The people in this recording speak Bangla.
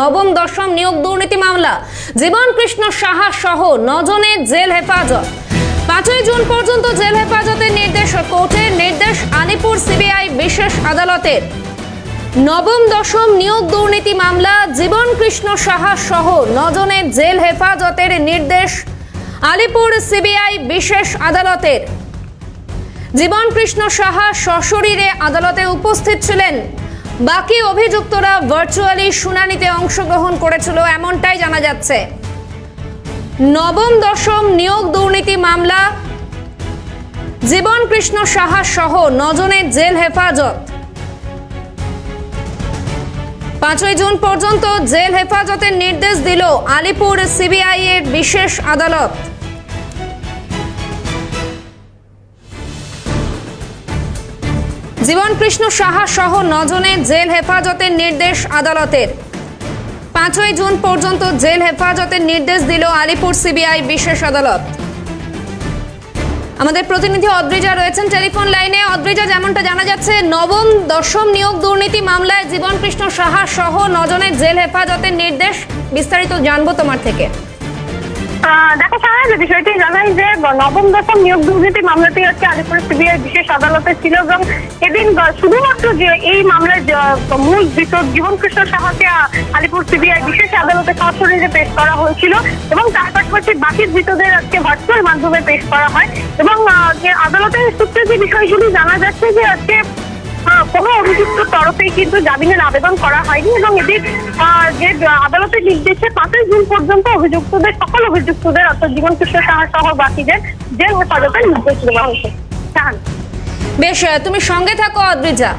নবম দশম নিয়োগ দুর্নীতি মামলা। জীবন কৃষ্ণ সাহা সহ নজনের জেল হেফাজত। পাঁচই জুন পর্যন্ত জেল হেফাজতের নির্দেশ কোর্টের নির্দেশ আলিপুর সিবিআই বিশেষ আদালতের। নবম দশম নিয়োগ দুর্নীতি মামলা, জীবন কৃষ্ণ সাহা সহ নজনের জেল হেফাজতের নির্দেশ আলিপুর সিবিআই বিশেষ আদালতের। জীবন কৃষ্ণ সাহা সশরীরে আদালতে উপস্থিত ছিলেন। বাকি অভিযুক্তরা ভার্চুয়ালি শুনানিতে অংশগ্রহণ করেছিল, এমনটাই জানা যাচ্ছে। নবম, দশম নিয়োগ দুর্নীতি মামলা। জীবন কৃষ্ণ সাহা সহ নজনের জেল হেফাজত। পাঁচই জুন পর্যন্ত জেল হেফাজতের নির্দেশ দিল আলিপুর সিবিআই এর বিশেষ আদালত। জীবন কৃষ্ণ সাহা সহ নজনের জেল হেফাজতের নির্দেশ আদালতের। পাঁচই জুন পর্যন্ত জেল হেফাজতের নির্দেশ দিল আলিপুর সিবিআই বিশেষ আদালত। আমাদের প্রতিনিধি অদ্রিজা রয়েছেন টেলিফোন লাইনে। অদ্রিজা, যেমনটা জানা যাচ্ছে, নবম দশম নিয়োগ দুর্নীতি মামলায় জীবন কৃষ্ণ সাহা সহ নজনের জেল হেফাজতের নির্দেশ বিস্তারিত জানব তোমার থেকে। দেখো সারা যে বিষয়টি জানাই যে, নবম, দশম নিয়োগ দুর্নীতি মামলাটি হচ্ছে আলিপুর সিবিআই বিশেষ আদালতে ছিল এবং এদিন শুধুমাত্র যে এই মামলার মূল বিচারক জীবন কৃষ্ণ সাহাকে আলিপুর সিবিআই বিশেষ আদালতে সরাসরি পেশ করা হয়েছিল এবং তার পাশাপাশি বাকি ধৃতদের আজকে ভার্চুয়াল মাধ্যমে পেশ করা হয় এবং আদালতের সূত্রে যে বিষয়গুলি জানা যাচ্ছে যে আজকে কোনো অভিযুক্ত তরফে কিন্তু জামিনের আবেদন করা হয়নি এবং এদের যে আদালতের নির্দেশে পাঁচই জুন পর্যন্ত অভিযুক্তদের, সকল অভিযুক্তদের, অর্থাৎ জীবন কৃষ্ণ সাহা সহ বাকিদের জেল হেফাজতের নির্দেশ দেওয়া হয়েছে। জাহান বেশ তুমি সঙ্গে থাকো, অদ্রিজা।